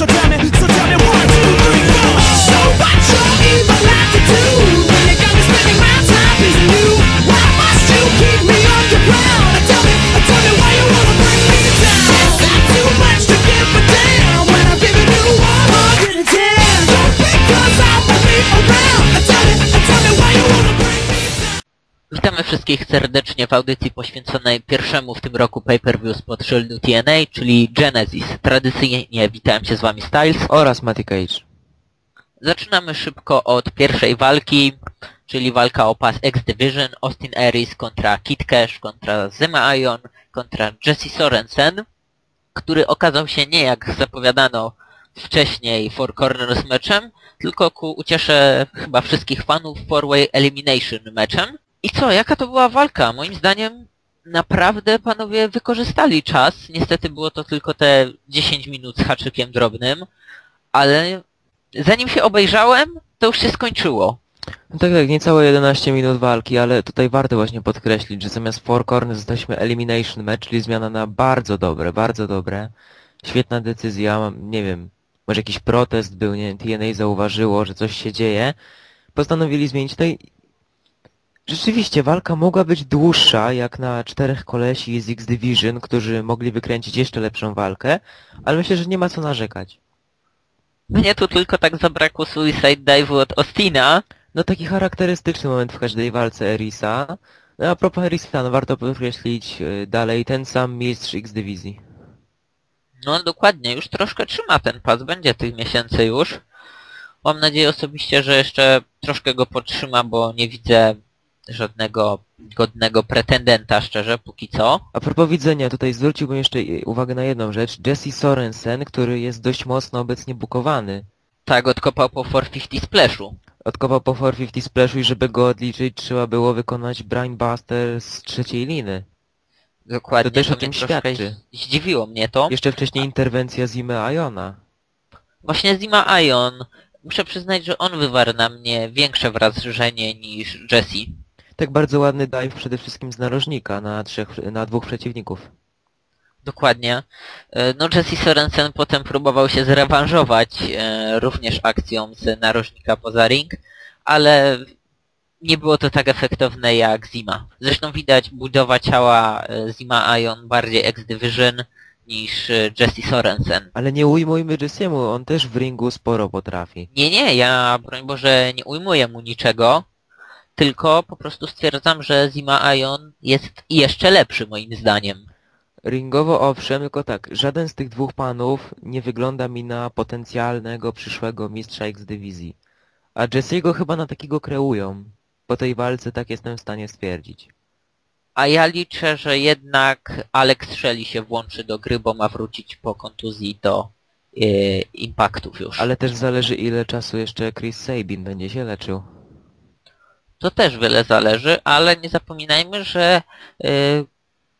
So damn it, so damn it. Wszystkich serdecznie w audycji poświęconej pierwszemu w tym roku pay-per-view spod szyldu TNA, czyli Genesis. Tradycyjnie witałem się z wami Styles. oraz Matty Cage. Zaczynamy szybko od pierwszej walki, czyli walka o pas X-Division, Austin Aries kontra Kid Cash, kontra Zema Ion, kontra Jesse Sorensen, który okazał się nie jak zapowiadano wcześniej Four Corners meczem, tylko ku uciesze chyba wszystkich fanów Four-Way Elimination meczem. I co, jaka to była walka? Moim zdaniem naprawdę panowie wykorzystali czas. Niestety było to tylko te 10 minut z haczykiem drobnym, ale zanim się obejrzałem, to już się skończyło. No tak, tak, niecałe 11 minut walki, ale tutaj warto właśnie podkreślić, że zamiast Four Corners dostaliśmy Elimination Match, czyli zmiana na bardzo dobre, bardzo dobre. Świetna decyzja, nie wiem, może jakiś protest był, nie TNA zauważyło, że coś się dzieje. Postanowili zmienić i... Rzeczywiście, walka mogła być dłuższa, jak na czterech kolesi z X-Division, którzy mogli wykręcić jeszcze lepszą walkę, ale myślę, że nie ma co narzekać. Mnie tu tylko tak zabrakło Suicide Dive'u od Austina. No taki charakterystyczny moment w każdej walce Erisa. No a propos Erisa, no warto podkreślić y, dalej ten sam mistrz X-Dywizji. No dokładnie, już troszkę trzyma ten pas, będzie tych miesięcy już. Mam nadzieję osobiście, że jeszcze troszkę go podtrzyma, bo nie widzę żadnego godnego pretendenta, szczerze, póki co. A propos widzenia, tutaj zwróciłbym jeszcze uwagę na jedną rzecz. Jesse Sorensen, który jest dość mocno obecnie bukowany. Tak, odkopał po 450 Splashu. Odkopał po 450 splashu i żeby go odliczyć trzeba było wykonać Brainbuster z trzeciej liny. Dokładnie, To też o mnie tym świadczy. Zdziwiło mnie to. Jeszcze wcześniej interwencja Zimy Iona. Właśnie Zima Ion. Muszę przyznać, że on wywarł na mnie większe wrażenie niż Jesse. Tak bardzo ładny dive przede wszystkim z narożnika na, trzech, na dwóch przeciwników. Dokładnie. E, No Jesse Sorensen potem próbował się zrewanżować e, również akcją z narożnika poza ring, ale nie było to tak efektowne jak Zima. Zresztą widać budowa ciała e, Zima Ion bardziej X-Division niż e, Jesse Sorensen. Ale nie ujmujmy Jessiemu, on też w ringu sporo potrafi. Nie, nie, ja broń Boże nie ujmuję mu niczego, tylko po prostu stwierdzam, że Zima Ion jest jeszcze lepszy moim zdaniem. Ringowo owszem, tylko tak, żaden z tych dwóch panów nie wygląda mi na potencjalnego przyszłego mistrza X-Dywizji. A Jesse'ego chyba na takiego kreują. Po tej walce tak jestem w stanie stwierdzić. A ja liczę, że jednak Alex Shelley się włączy do gry, bo ma wrócić po kontuzji do impaktów już. Ale też zależy ile czasu jeszcze Chris Sabin będzie się leczył. To też wiele zależy, ale nie zapominajmy, że e,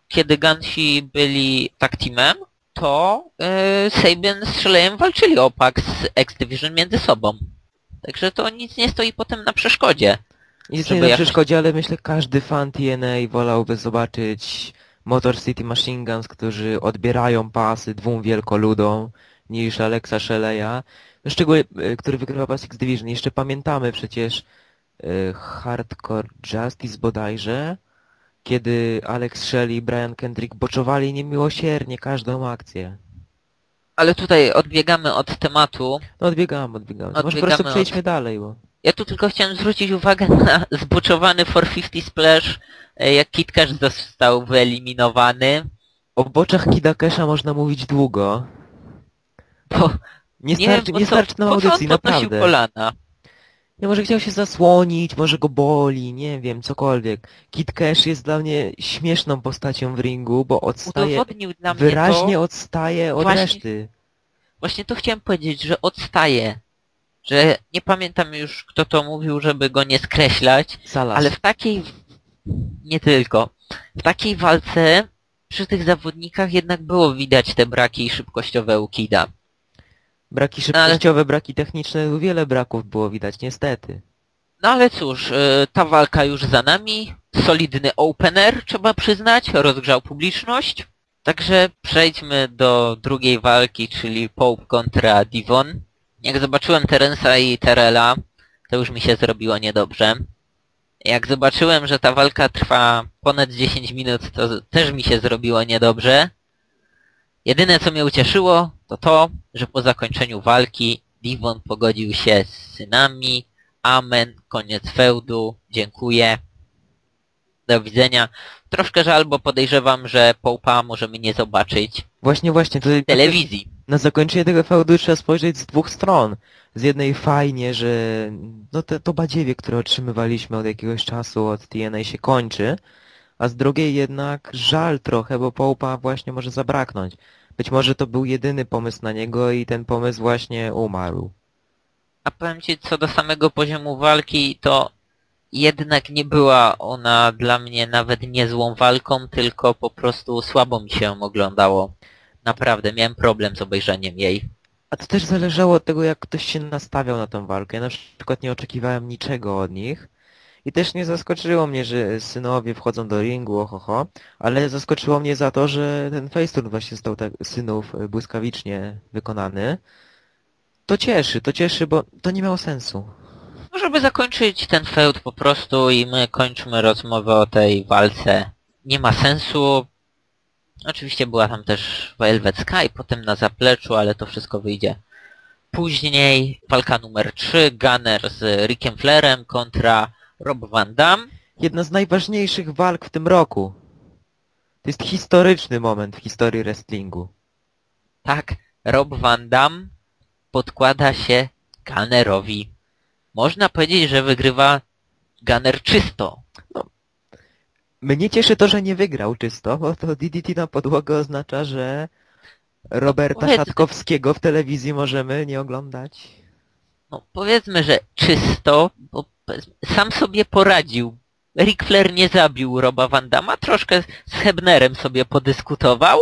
kiedy Gansi byli tak teamem, to e, Sabian z Shelleyem walczyli o pak z X-Division między sobą. Także to nic nie stoi potem na przeszkodzie. Nic nie na przeszkodzie, ale myślę każdy fan TNA wolałby zobaczyć Motor City Machine Guns, którzy odbierają pasy dwóm wielkoludom niż Alexa Shelley'a. No szczególnie, y, który wygrywa pas X Division. Jeszcze pamiętamy przecież y, Hardcore Justice bodajże, kiedy Alex Shelley i Brian Kendrick boczowali niemiłosiernie każdą akcję. Ale tutaj odbiegamy od tematu. No odbiegamy, odbiegamy. Może po Odbiegamy prostu od- przejdźmy dalej, bo... Ja tu tylko chciałem zwrócić uwagę na zboczowany 450 splash, e, jak Kid Cash został wyeliminowany. O boczach Kida można mówić długo. Bo Nie nie, starczy, wiem, nie starczy na po co on audycji, naprawdę. kolana. Nie, może chciał się zasłonić, może go boli, nie wiem, cokolwiek. Kid Cash jest dla mnie śmieszną postacią w ringu, bo odstaje, Udowodnił dla mnie wyraźnie to, odstaje od Właśnie- reszty. właśnie to chciałem powiedzieć, że odstaje. Że nie pamiętam już kto to mówił, żeby go nie skreślać, Salas. ale w takiej, nie tylko, w takiej walce przy tych zawodnikach jednak było widać te braki szybkościowe u Kida. Braki No, ale- szybkościowe, braki techniczne, wiele braków było widać, niestety. No ale cóż, y, ta walka już za nami. Solidny opener, trzeba przyznać, rozgrzał publiczność. Także przejdźmy do drugiej walki, czyli Pope kontra Divon. Jak zobaczyłem Terensa i Terela, to już mi się zrobiło niedobrze. Jak zobaczyłem, że ta walka trwa ponad 10 minut, to też mi się zrobiło niedobrze. Jedyne co mnie ucieszyło, to to, że po zakończeniu walki Divon pogodził się z synami. Amen, koniec feudu, dziękuję. Do widzenia. Troszkę żal, bo podejrzewam, że Połpa możemy nie zobaczyć Właśnie, właśnie, tutaj w telewizji. na zakończenie tego feudu trzeba spojrzeć z dwóch stron. Z jednej fajnie, że no te, to badziewie, które otrzymywaliśmy od jakiegoś czasu od TNA się kończy, a z drugiej jednak żal trochę, bo Połpa właśnie może zabraknąć. Być może to był jedyny pomysł na niego i ten pomysł właśnie umarł. A powiem ci, co do samego poziomu walki, to jednak nie była ona dla mnie nawet niezłą walką, tylko po prostu słabo mi się oglądało. Naprawdę, miałem problem z obejrzeniem jej. A to też zależało od tego, jak ktoś się nastawiał na tą walkę. Ja na przykład nie oczekiwałem niczego od nich. I też nie zaskoczyło mnie, że synowie wchodzą do ringu, ohoho, ale zaskoczyło mnie za to, że ten faceturn właśnie został tak synów y, błyskawicznie wykonany. To cieszy, to cieszy, bo to nie miało sensu. No, żeby zakończyć ten feud po prostu i my kończymy rozmowę o tej walce. Nie ma sensu. Oczywiście była tam też Velvet Sky, potem na zapleczu, ale to wszystko wyjdzie później. Walka numer 3, Gunner z Rickiem Flairem kontra Rob Van Dam. Jedna z najważniejszych walk w tym roku. To jest historyczny moment w historii wrestlingu. Tak, Rob Van Dam podkłada się Gunnerowi. Można powiedzieć, że wygrywa Gunner czysto. Mnie cieszy to, że nie wygrał czysto, bo to DDT na podłogę oznacza, że Roberta powiedzmy. Szatkowskiego w telewizji możemy nie oglądać. No powiedzmy, że czysto, bo sam sobie poradził. Ric Flair nie zabił Roba Van Dama, troszkę z Hebnerem sobie podyskutował,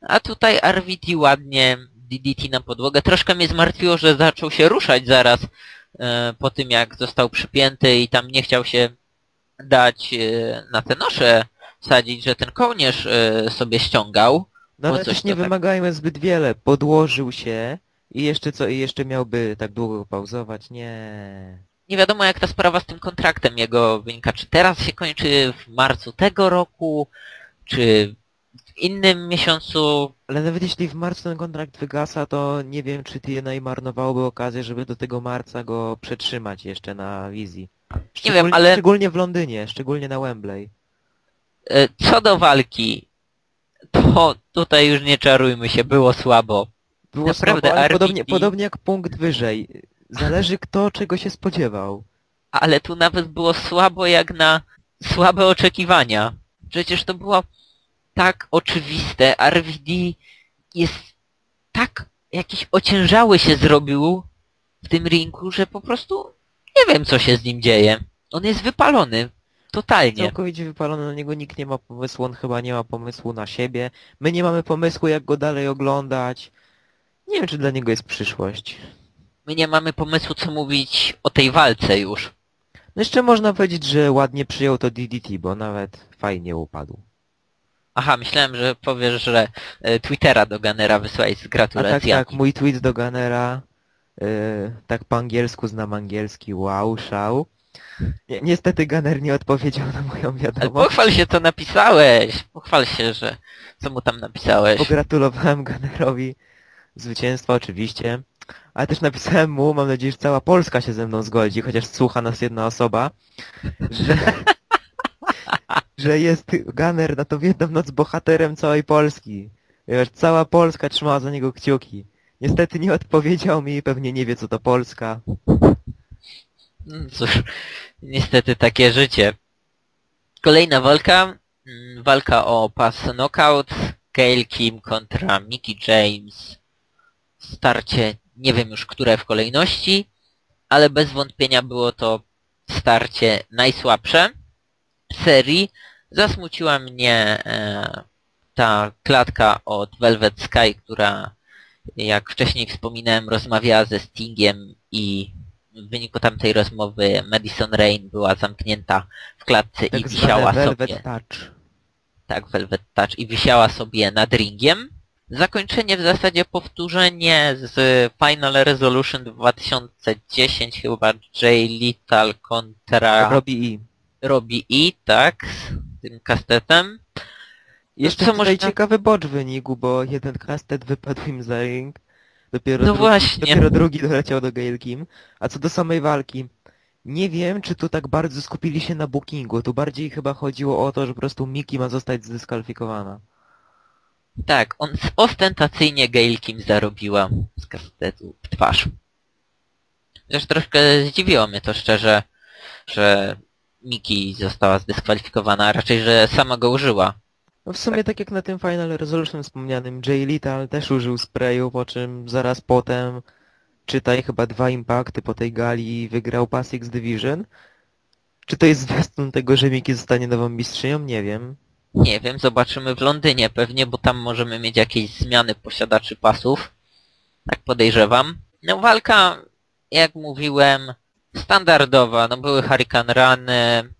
a tutaj RVD ładnie DDT na podłogę. Troszkę mnie zmartwiło, że zaczął się ruszać zaraz e, po tym jak został przypięty i tam nie chciał się dać e, na te nosze sadzić, że ten kołnierz e, sobie ściągał. No ale coś też nie tak- wymagajmy zbyt wiele. Podłożył się i jeszcze co, i jeszcze miałby tak długo pauzować? Nie. Nie wiadomo jak ta sprawa z tym kontraktem jego wynika. Czy teraz się kończy w marcu tego roku, czy w innym miesiącu. Ale nawet jeśli w marcu ten kontrakt wygasa, to nie wiem, czy TNA marnowałoby okazję, żeby do tego marca go przetrzymać jeszcze na wizji. Nie wiem, Szczególnie- ale Szczególnie w Londynie, szczególnie na Wembley. e, co do walki, to tutaj już nie czarujmy się, było słabo. Było Naprawdę, słabo, podobnie, podobnie jak punkt wyżej. Zależy kto czego się spodziewał. ale tu nawet było słabo jak na słabe oczekiwania. Przecież to było tak oczywiste. RVD jest tak jakiś ociężały się zrobił w tym ringu, że po prostu nie wiem co się z nim dzieje. On jest wypalony. Totalnie. Całkowicie wypalony na niego, nikt nie ma pomysłu, on chyba nie ma pomysłu na siebie. My nie mamy pomysłu jak go dalej oglądać. Nie wiem czy dla niego jest przyszłość. My nie mamy pomysłu co mówić o tej walce już. No jeszcze można powiedzieć, że ładnie przyjął to DDT, bo nawet fajnie upadł. Aha, myślałem, że powiesz, że e, Twittera do Gunnera wysłałeś z A tak, gratulacjami. tak, mój tweet do Gunnera, yy, tak po angielsku znam angielski, wow, szał. Ni niestety Gunner nie odpowiedział na moją Ale wiadomość. pochwal się co napisałeś. Pochwal się, że co mu tam napisałeś. Pogratulowałem Gunnerowi zwycięstwa oczywiście, ale też napisałem mu, mam nadzieję, że cała Polska się ze mną zgodzi, chociaż słucha nas jedna osoba, że, że jest Gunner na tą jedną noc bohaterem całej Polski. Ponieważ cała Polska trzymała za niego kciuki. Niestety nie odpowiedział mi, pewnie nie wie co to Polska. Mm, Cóż, niestety takie życie. Kolejna walka. mm, Walka o pas knockout. Gail Kim kontra Mickey James. Starcie, nie wiem już które w kolejności, ale bez wątpienia było to starcie najsłabsze serii. Zasmuciła mnie e, ta klatka od Velvet Sky, która jak wcześniej wspominałem rozmawiała ze Stingiem i w wyniku tamtej rozmowy Madison Rain była zamknięta w klatce i Tak wisiała zwane Velvet sobie. Touch. Tak, Velvet Touch i wisiała sobie nad ringiem. Zakończenie w zasadzie powtórzenie z Final Resolution 2010 chyba Jay Little kontra Robi i. Robi I, tak, z tym kastetem. Jeszcze co można- ciekawy bocz wynikł, bo jeden kastet wypadł im za ring. Dopiero, No drugi, właśnie. dopiero drugi doleciał do Gail Kim. A co do samej walki, nie wiem, czy tu tak bardzo skupili się na bookingu. Tu bardziej chyba chodziło o to, że po prostu Miki ma zostać zdyskwalifikowana. Tak, on ostentacyjnie Gail Kim zarobiła z kastetu w twarz. Chociaż troszkę zdziwiło mnie to szczerze, że Miki została zdyskwalifikowana, a raczej, że sama go użyła. No w sumie tak jak na tym Final Resolution wspomnianym, Jay Little też użył sprayu, po czym zaraz potem, czytaj chyba dwa impakty po tej gali wygrał Pass X Division. Czy to jest zwiastun tego, że Miki zostanie nową mistrzynią? Nie wiem. Nie wiem, zobaczymy w Londynie pewnie, bo tam możemy mieć jakieś zmiany posiadaczy pasów. Tak podejrzewam. No walka, jak mówiłem, standardowa. No były Hurricane Rany,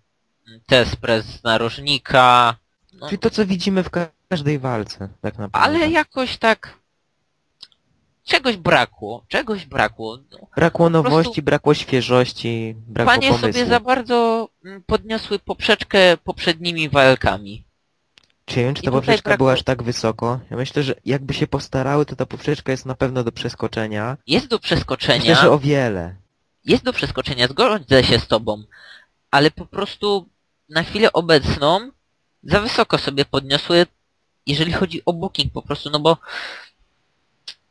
Tespres z narożnika. No, Czyli to co widzimy w ka- każdej walce, tak naprawdę. ale jakoś tak... Czegoś brakło, czegoś brakło. No, Brakło prostu- nowości, brakło świeżości, brakło Panie pomysłu. sobie za bardzo mm, podniosły poprzeczkę poprzednimi walkami. Czy ja wiem, czy ta poprzeczka brakło- była aż tak wysoko? Ja myślę, że jakby się postarały, to ta poprzeczka jest na pewno do przeskoczenia. Jest do przeskoczenia. Myślę, że o wiele. jest do przeskoczenia, zgodzę się z tobą, ale po prostu na chwilę obecną za wysoko sobie podniosły, jeżeli chodzi o booking po prostu, no bo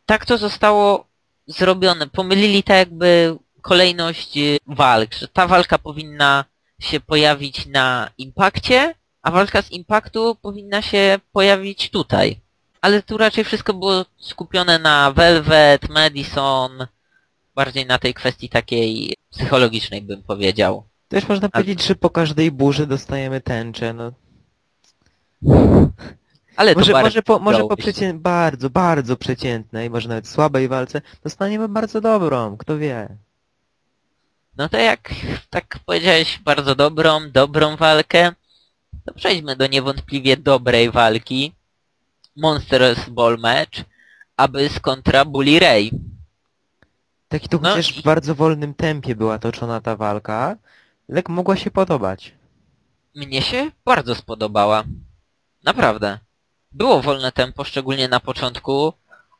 tak to zostało zrobione. Pomylili tak jakby kolejność walk, że ta walka powinna się pojawić na impakcie, a walka z impaktu powinna się pojawić tutaj. Ale tu raczej wszystko było skupione na Velvet, Madison, bardziej na tej kwestii takiej psychologicznej bym powiedział. Też można powiedzieć, że po każdej burzy dostajemy tęczę, no. Ale Może, może po, może po przecię... bardzo, bardzo przeciętnej, może nawet słabej walce, dostaniemy bardzo dobrą, kto wie. No to jak tak powiedziałeś bardzo dobrą, dobrą walkę, to przejdźmy do niewątpliwie dobrej walki. Monsters Ball Match, Abyss kontra Bully Ray. Taki tu No chociaż i- w bardzo wolnym tempie była toczona ta walka, lek mogła się podobać. Mnie się bardzo spodobała. Naprawdę. Było wolne tempo, szczególnie na początku,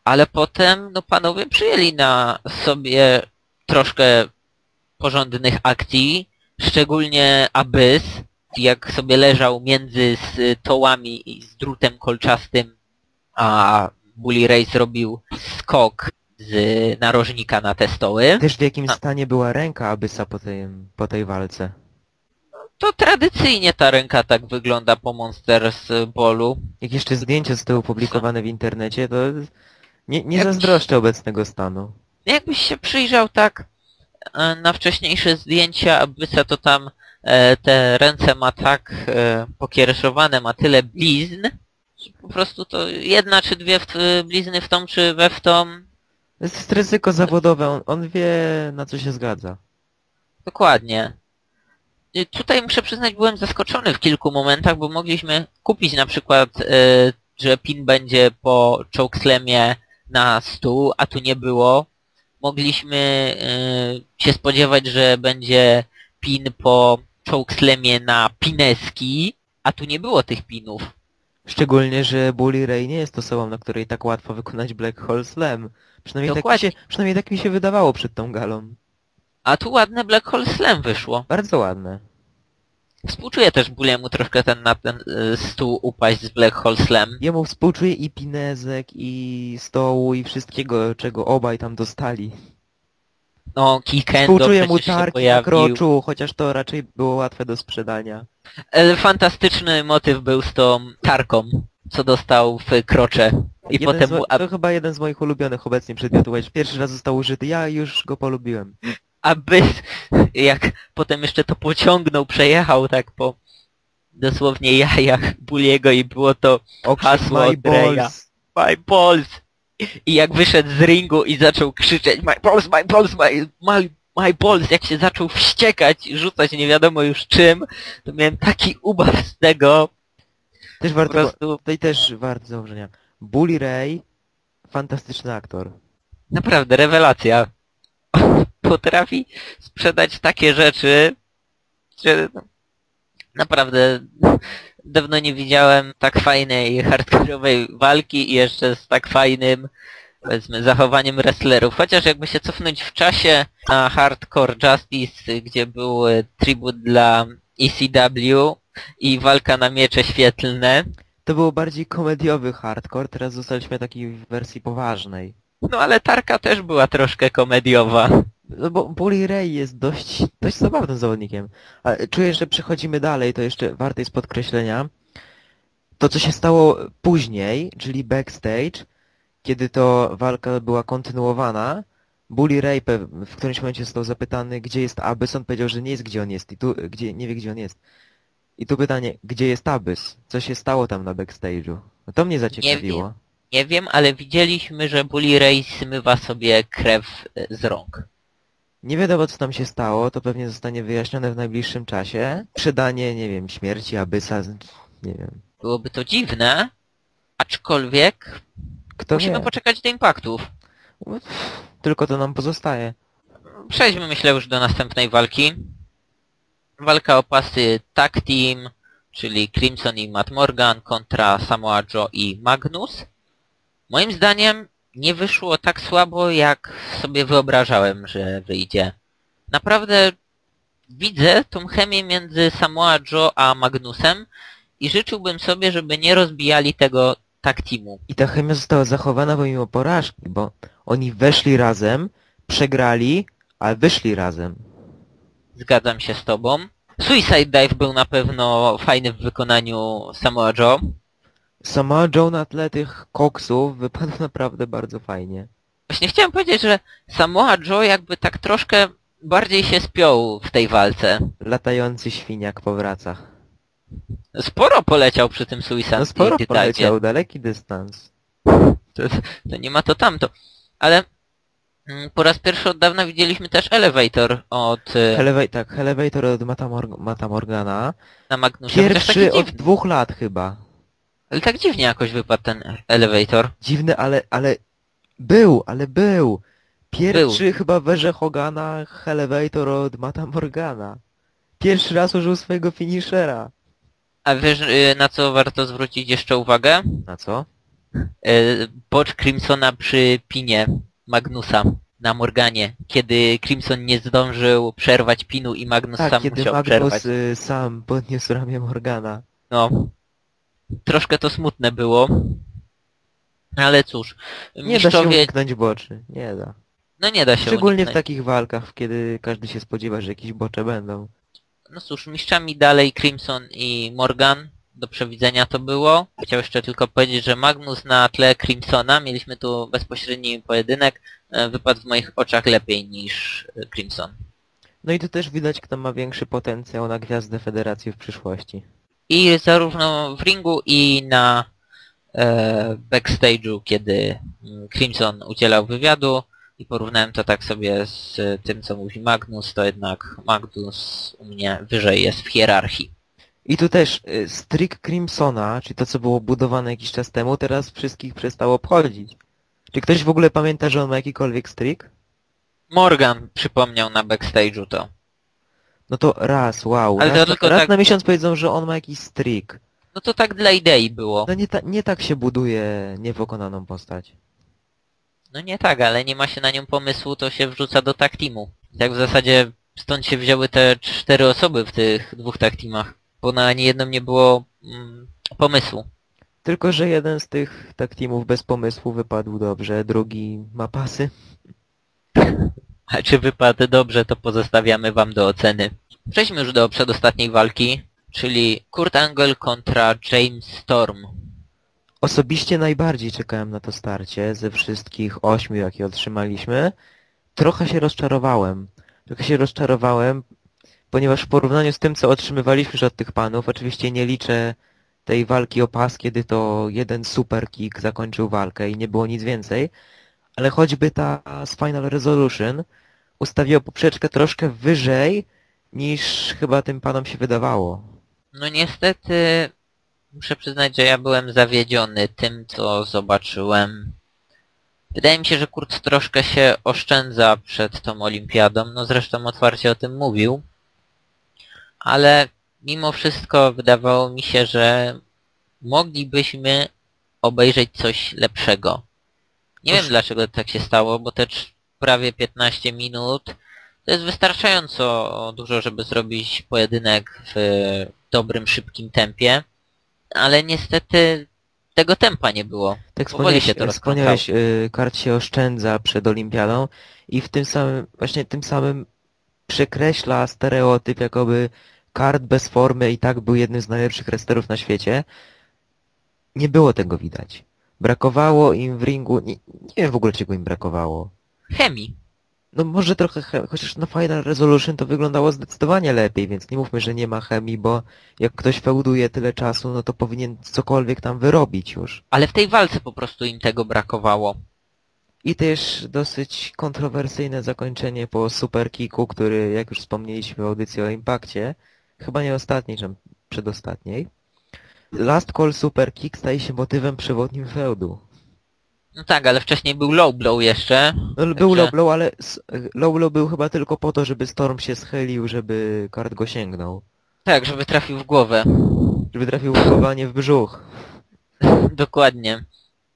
ale potem no panowie przyjęli na sobie troszkę porządnych akcji, szczególnie Abyss, jak sobie leżał między z tołami i z drutem kolczastym, a Bully Ray zrobił skok z narożnika na te stoły. Też w jakim A. stanie była ręka Abyssa po tej, po tej walce. To tradycyjnie ta ręka tak wygląda po Monsters Ballu. Jak jeszcze zdjęcia zostały opublikowane w internecie, to nie, nie Jak- zazdroszczę obecnego stanu. Jakbyś się przyjrzał tak e, na wcześniejsze zdjęcia Abyssa, to tam te ręce ma tak e, pokiereszowane, ma tyle blizn, że po prostu to jedna czy dwie w, blizny w tą czy we w tą. To jest ryzyko zawodowe, on, on wie na co się zgadza. Dokładnie. Tutaj muszę przyznać, byłem zaskoczony w kilku momentach, bo mogliśmy kupić na przykład, e, że pin będzie po chokeslamie na stół, a tu nie było. Mogliśmy e, się spodziewać, że będzie pin po chokeslamie na pineski, a tu nie było tych pinów. Szczególnie, że Bully Ray nie jest osobą, na której tak łatwo wykonać Black Hole Slam. Przynajmniej tak, mi Dokładnie. się, przynajmniej tak mi się wydawało przed tą galą. A tu ładne Black Hole Slam wyszło. Bardzo ładne. Współczuję też Buliemu troszkę ten na ten e, stół upaść z Black Hole Slam. Jemu współczuję i pinezek, i stołu, i wszystkiego, czego obaj tam dostali. No, Kikendo Współczuję mu przecież się tarki na pojawił. kroczu, chociaż to raczej było łatwe do sprzedania. E, Fantastyczny motyw był z tą tarką, co dostał w krocze. I Jeden potem z, mu mo- ab- to chyba jeden z moich ulubionych obecnie przedmiotów, lecz pierwszy raz został użyty, ja już go polubiłem. aby jak potem jeszcze to pociągnął, przejechał tak po dosłownie jajach Buliego i było to Okrzyk Hasło My od balls. My balls! I jak wyszedł z ringu i zaczął krzyczeć My balls, my balls, my, my, my balls, jak się zaczął wściekać i rzucać nie wiadomo już czym, to miałem taki ubaw z tego. Też warto, prostu tutaj też warto założenia. Bully Ray, fantastyczny aktor. naprawdę rewelacja. Potrafi sprzedać takie rzeczy, że naprawdę dawno nie widziałem tak fajnej hardkorowej walki i jeszcze z tak fajnym powiedzmy zachowaniem wrestlerów. Chociaż jakby się cofnąć w czasie na Hardcore Justice, gdzie był e, tribut dla ECW i walka na miecze świetlne, To był bardziej komediowy hardcore, teraz zostaliśmy takiej w wersji poważnej. no ale Tarka też była troszkę komediowa. No bo Bully Ray jest dość, dość zabawnym zawodnikiem. Ale czuję, że przechodzimy dalej, to jeszcze warte jest podkreślenia. To, co się stało później, czyli backstage, kiedy to walka była kontynuowana, Bully Ray w którymś momencie został zapytany, gdzie jest Abyss, on powiedział, że nie jest gdzie on jest i tu, gdzie, nie wie gdzie on jest. I tu pytanie, gdzie jest Abyss? Co się stało tam na backstage'u? No to mnie zaciekawiło. Nie wiem, ale widzieliśmy, że Bully Ray zmywa sobie krew e, z rąk. Nie wiadomo co tam się stało, to pewnie zostanie wyjaśnione w najbliższym czasie. Przedanie, nie wiem, śmierci Abyssa, z- nie wiem. Byłoby to dziwne, aczkolwiek Kto musimy wie? poczekać do impaktów. Tylko to nam pozostaje. Przejdźmy myślę już do następnej walki. Walka o pasy Tag Team, czyli Crimson i Matt Morgan kontra Samoa Joe i Magnus. Moim zdaniem nie wyszło tak słabo, jak sobie wyobrażałem, że wyjdzie. Naprawdę widzę tą chemię między Samoa Joe a Magnusem i życzyłbym sobie, żeby nie rozbijali tego tag teamu. I ta chemia została zachowana pomimo porażki, bo oni weszli razem, przegrali, ale wyszli razem. Zgadzam się z tobą. Suicide Dive był na pewno fajny w wykonaniu Samoa Joe. Sama Joe na tle tych koksów wypadł naprawdę bardzo fajnie. Właśnie chciałem powiedzieć, że Samoa Joe jakby tak troszkę bardziej się spiął w tej walce. Latający świniak powraca. Sporo poleciał przy tym Suicide No sporo poleciał, daleki dystans. To, to nie ma to tamto. Ale mm, po raz pierwszy od dawna widzieliśmy też Elevator od e, Eleva tak, Elevator od Mata, Morg Mata Morgana. na Magnusie. Pierwszy od dwóch lat chyba. Ale tak dziwnie jakoś wypadł ten Elevator. Dziwny, ale, ale był, ale był. Pierwszy chyba w erze Hogana Elevator od Mata Morgana. Pierwszy raz użył swojego finishera. A wiesz y, na co warto zwrócić jeszcze uwagę? Na co? y, Bocz Crimsona przy pinie Magnusa na Morganie, kiedy Crimson nie zdążył przerwać pinu i Magnus Tak, sam kiedy musiał Magnus przerwać. y, sam podniósł ramię Morgana. No. Troszkę to smutne było. Ale cóż, Nie da się mistrzowie... uniknąć boczy. Nie da. No nie da się Szczególnie w uniknąć. takich walkach, kiedy każdy się spodziewa, że jakieś bocze będą. No cóż, mistrzami dalej Crimson i Morgan. Do przewidzenia to było. Chciał jeszcze tylko powiedzieć, że Magnus na tle Crimsona, mieliśmy tu bezpośredni pojedynek, e, wypadł w moich oczach lepiej niż e, Crimson. No i tu też widać, kto ma większy potencjał na gwiazdę federacji w przyszłości. I zarówno w ringu i na e, backstage'u, kiedy mm, Crimson udzielał wywiadu i porównałem to tak sobie z e, tym, co mówi Magnus, to jednak Magnus u mnie wyżej jest w hierarchii. I tu też y, strik Crimsona, czyli to co było budowane jakiś czas temu, teraz wszystkich przestało obchodzić. Czy ktoś w ogóle pamięta, że on ma jakikolwiek strik? Morgan przypomniał na backstage'u to. No to raz, wow. Ale to raz, tylko raz tak- na miesiąc powiedzą, że on ma jakiś strik. No to tak dla idei było. No nie, ta, nie tak się buduje niepokonaną postać. No nie tak, ale nie ma się na nią pomysłu, to się wrzuca do tag teamu. Tak w zasadzie stąd się wzięły te cztery osoby w tych dwóch tag teamach. Bo na ani jedną nie było mm, pomysłu. Tylko, że jeden z tych tak teamów bez pomysłu wypadł dobrze, drugi ma pasy. A czy wypadł dobrze, to pozostawiamy wam do oceny. Przejdźmy już do przedostatniej walki, czyli Kurt Angle kontra James Storm. Osobiście najbardziej czekałem na to starcie ze wszystkich ośmiu, jakie otrzymaliśmy. Trochę się rozczarowałem. Trochę się rozczarowałem, ponieważ w porównaniu z tym, co otrzymywaliśmy już od tych panów, oczywiście nie liczę tej walki o pas, kiedy to jeden super kick zakończył walkę i nie było nic więcej, ale choćby ta z Final Resolution ustawiła poprzeczkę troszkę wyżej niż chyba tym panom się wydawało. No niestety muszę przyznać, że ja byłem zawiedziony tym, co zobaczyłem. Wydaje mi się, że Kurt troszkę się oszczędza przed tą olimpiadą, no zresztą otwarcie o tym mówił. Ale mimo wszystko wydawało mi się, że moglibyśmy obejrzeć coś lepszego. Nie wiem dlaczego tak się stało, bo te prawie 15 minut to jest wystarczająco dużo, żeby zrobić pojedynek w dobrym, szybkim tempie, ale niestety tego tempa nie było. Tak Powoli się to wspomniałeś y, kart się oszczędza przed olimpiadą i w tym samym, właśnie tym samym przekreśla stereotyp, jakoby kart bez formy i tak był jednym z najlepszych wrestlerów na świecie. Nie było tego widać. Brakowało im w ringu, nie, nie wiem w ogóle czego im brakowało. Chemii. No może trochę, che- chociaż na Final Resolution to wyglądało zdecydowanie lepiej, więc nie mówmy, że nie ma chemii, bo jak ktoś feuduje tyle czasu, no to powinien cokolwiek tam wyrobić już. Ale w tej walce po prostu im tego brakowało. I też dosyć kontrowersyjne zakończenie po Super Kicku, który, jak już wspomnieliśmy w audycji o Impakcie, chyba nie ostatniej, czy przedostatniej. Last Call Super Kick staje się motywem przewodnim feudu. No tak, ale wcześniej był low blow jeszcze. No, był low blow, ale low blow był chyba tylko po to, żeby Storm się schylił, żeby kart go sięgnął. Tak, żeby trafił w głowę. Żeby trafił łowanie w brzuch. Dokładnie.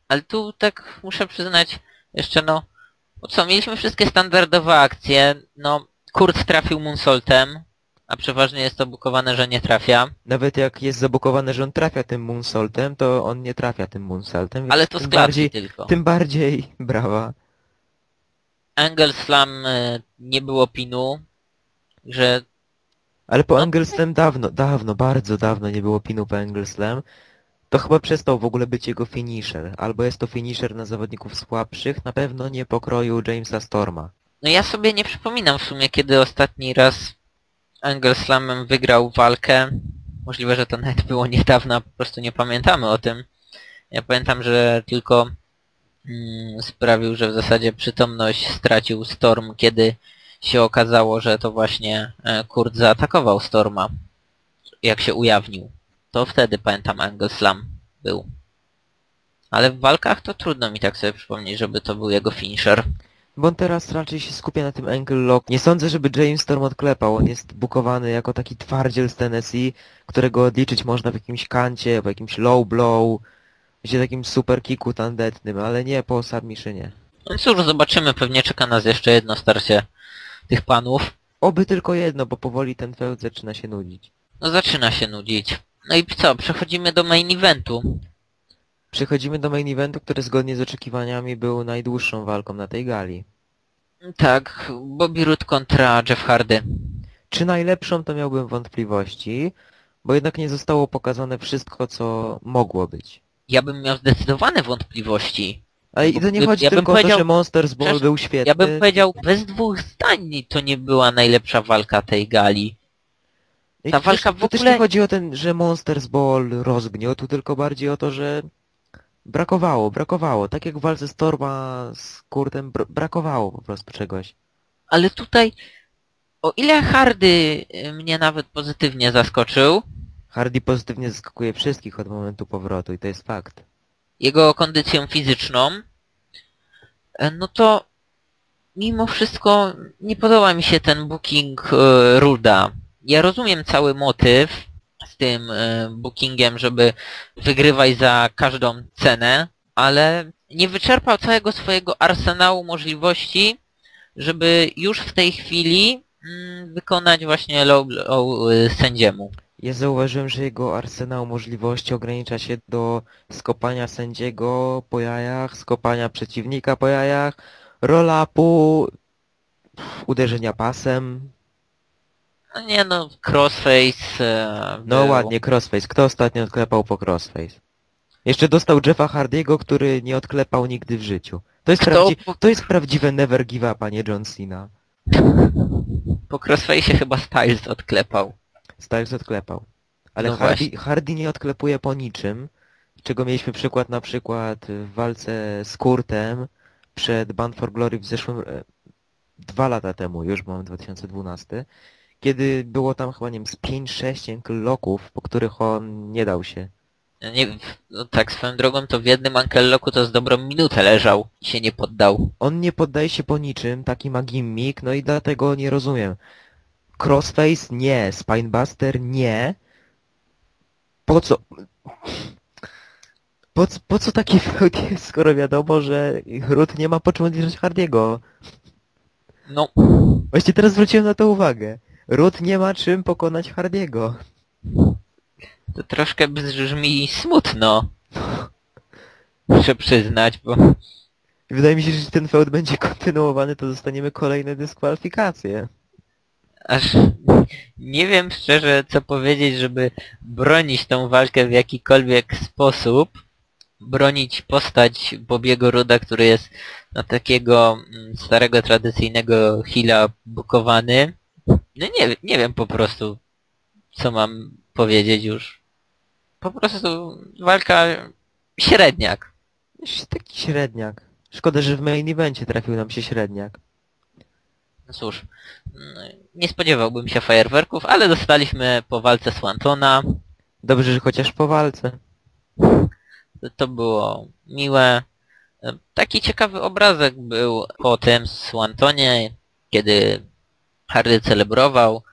Ale tu tak muszę przyznać, jeszcze no... co, mieliśmy wszystkie standardowe akcje, no... Kurt trafił moonsaultem, a przeważnie jest to bukowane, że nie trafia. Nawet jak jest zabukowane, że on trafia tym moonsaultem, to on nie trafia tym moonsaultem, więc Ale to z bardziej, tylko. tym bardziej brawa. Angle Slam y, nie było pinu, że Ale po No. Engelslam dawno, dawno, bardzo dawno nie było pinu po Engelslam. To chyba przestał w ogóle być jego finisher. Albo jest to finisher na zawodników słabszych, na pewno nie pokroju Jamesa Storma. No ja sobie nie przypominam w sumie, kiedy ostatni raz Angle Slamem wygrał walkę. Możliwe, że to nawet było niedawno, po prostu nie pamiętamy o tym. Ja pamiętam, że tylko mm, sprawił, że w zasadzie przytomność stracił Storm, kiedy się okazało, że to właśnie e, Kurt zaatakował Storma. Jak się ujawnił. To wtedy pamiętam Angle Slam był. Ale w walkach to trudno mi tak sobie przypomnieć, żeby to był jego finisher. Bo on teraz raczej się skupia na tym ankle lock. Nie sądzę, żeby James Storm odklepał. On jest bukowany jako taki twardziel z Tennessee, którego odliczyć można w jakimś kancie, w jakimś low blow, gdzie takim super kicku tandetnym, ale nie po submissionie. No cóż, zobaczymy, pewnie czeka nas jeszcze jedno starcie tych panów. Oby tylko jedno, bo powoli ten feud zaczyna się nudzić. No zaczyna się nudzić. No i co, przechodzimy do main eventu. Przechodzimy do main eventu, który zgodnie z oczekiwaniami był najdłuższą walką na tej gali. Tak, Bobby Roode kontra Jeff Hardy. Czy najlepszą to miałbym wątpliwości, bo jednak nie zostało pokazane wszystko, co mogło być. Ja bym miał zdecydowane wątpliwości. Ale i to nie ja chodzi bym tylko o to, że Monsters Ball był świetny. Ja bym powiedział, bez dwóch zdań to nie była najlepsza walka tej gali. I ta to walka też, w to też ogóle- nie chodzi o ten, że Monsters Ball rozgniótł, tylko bardziej o to, że brakowało, brakowało. Tak jak w walce Storma z Kurtem, br brakowało po prostu czegoś. Ale tutaj, o ile Hardy y, mnie nawet pozytywnie zaskoczył, Hardy pozytywnie zaskakuje wszystkich od momentu powrotu i to jest fakt. jego kondycją fizyczną, e, no to mimo wszystko nie podoba mi się ten booking e, Ruda. Ja rozumiem cały motyw tym e, bookingiem, żeby wygrywać za każdą cenę, ale nie wyczerpał całego swojego arsenału możliwości, żeby już w tej chwili mm, wykonać właśnie low e, sędziemu. Ja zauważyłem, że jego arsenał możliwości ogranicza się do skopania sędziego po jajach, skopania przeciwnika po jajach, roll-upu, uderzenia pasem. No nie no, crossface... e, No był. ładnie, crossface. Kto ostatnio odklepał po crossface? Jeszcze dostał Jeffa Hardiego, który nie odklepał nigdy w życiu. To jest, Kto prawdzi po- to jest prawdziwe never give up, a nie John Cena. Po crossface chyba Styles odklepał. Styles odklepał. Ale No Hardy, właśnie. Hardy nie odklepuje po niczym, czego mieliśmy przykład na przykład w walce z Kurtem przed Band for Glory w zeszłym... e, dwa lata temu już, bo mamy 2012, kiedy było tam chyba, nie wiem, z 5-6 ankle locków, po których on nie dał się. Nie, no tak swoją drogą to w jednym Ankellocku to z dobrą minutę leżał i się nie poddał. On nie poddaje się po niczym, taki ma gimmick, no i dlatego nie rozumiem. Crossface nie, Spinebuster nie. Po co? Po, co- po co taki feud jest, skoro wiadomo, że Hrut nie ma po czym odjeżdżać Hardiego? No, Właśnie teraz zwróciłem na to uwagę. Rut nie ma czym pokonać Hardiego. to troszkę brzmi smutno. Muszę przyznać, bo Wydaje mi się, że jeśli ten feud będzie kontynuowany, to dostaniemy kolejne dyskwalifikacje. aż nie wiem szczerze co powiedzieć, żeby bronić tą walkę w jakikolwiek sposób. Bronić postać Bobiego Ruda, który jest na takiego mm, starego, tradycyjnego heala bukowany. No nie, nie wiem po prostu, co mam powiedzieć już. Po prostu walka średniak. Jeszcze Taki średniak. Szkoda, że w main evencie trafił nam się średniak. No cóż, nie spodziewałbym się fajerwerków, ale dostaliśmy po walce Swantona. Dobrze, że chociaż po walce. To- było miłe. Taki ciekawy obrazek był po tym Swantonie, kiedy Hardy celebrował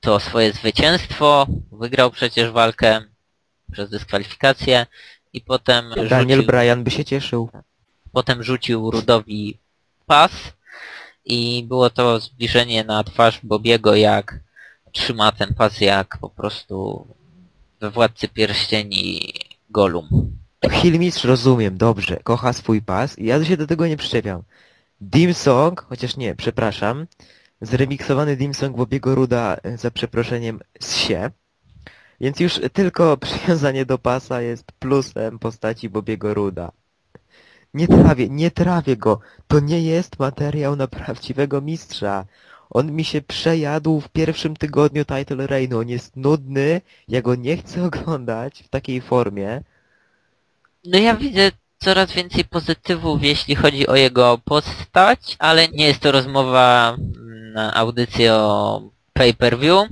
to swoje zwycięstwo. Wygrał przecież walkę przez dyskwalifikację i potem Daniel rzucił, Bryan by się cieszył. potem rzucił Rudowi pas i było to zbliżenie na twarz Bobiego jak trzyma ten pas jak po prostu we Władcy Pierścieni Golum. Hilmistrz rozumiem, dobrze, kocha swój pas i ja się do tego nie przyczepiam. Dim Song, chociaż nie, przepraszam, zremiksowany Dim Song Bobiego Ruda e, za przeproszeniem z się. Więc już tylko przywiązanie do pasa jest plusem postaci Bobiego Ruda. Nie trawię, nie trawię go. To nie jest materiał na prawdziwego mistrza. On mi się przejadł w pierwszym tygodniu Title Reignu. On jest nudny, ja go nie chcę oglądać w takiej formie. No ja widzę coraz więcej pozytywów, jeśli chodzi o jego postać, ale nie jest to rozmowa na audycję o pay-per-view.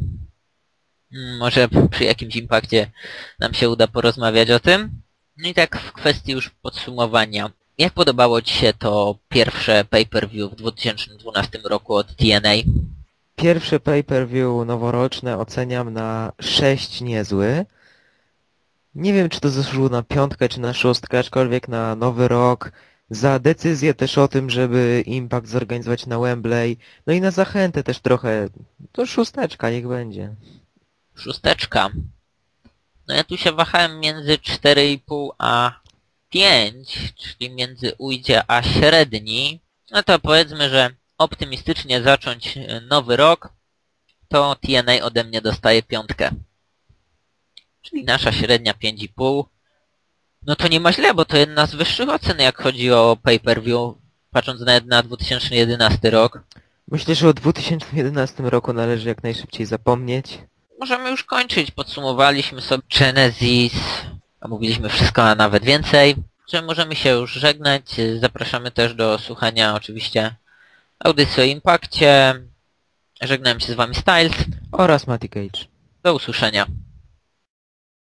Mm, Może przy jakimś impakcie nam się uda porozmawiać o tym. No i tak w kwestii już podsumowania. Jak podobało Ci się to pierwsze pay-per-view w 2012 roku od TNA? Pierwsze pay-per-view noworoczne oceniam na 6 niezły. Nie wiem, czy to zasłużyło na piątkę, czy na szóstkę, aczkolwiek na nowy rok. Za decyzję też o tym, żeby Impact zorganizować na Wembley. No i na zachętę też trochę. To szósteczka, niech będzie. Szósteczka. No ja tu się wahałem między 4,5 a 5, czyli między ujdzie a średni. No to powiedzmy, że optymistycznie zacząć e, nowy rok, to TNA ode mnie dostaje piątkę. Czyli nasza średnia 5,5. No to nie ma źle, bo to jedna z wyższych ocen jak chodzi o pay-per-view, patrząc nawet na 2011 rok. Myślę, że o 2011 roku należy jak najszybciej zapomnieć. Możemy już kończyć. Podsumowaliśmy sobie Genesis, omówiliśmy wszystko, a nawet więcej. Że możemy się już żegnać. Zapraszamy też do słuchania oczywiście audycji o Impakcie. Żegnałem się z Wami Styles. Oraz Matty Cage. Do usłyszenia.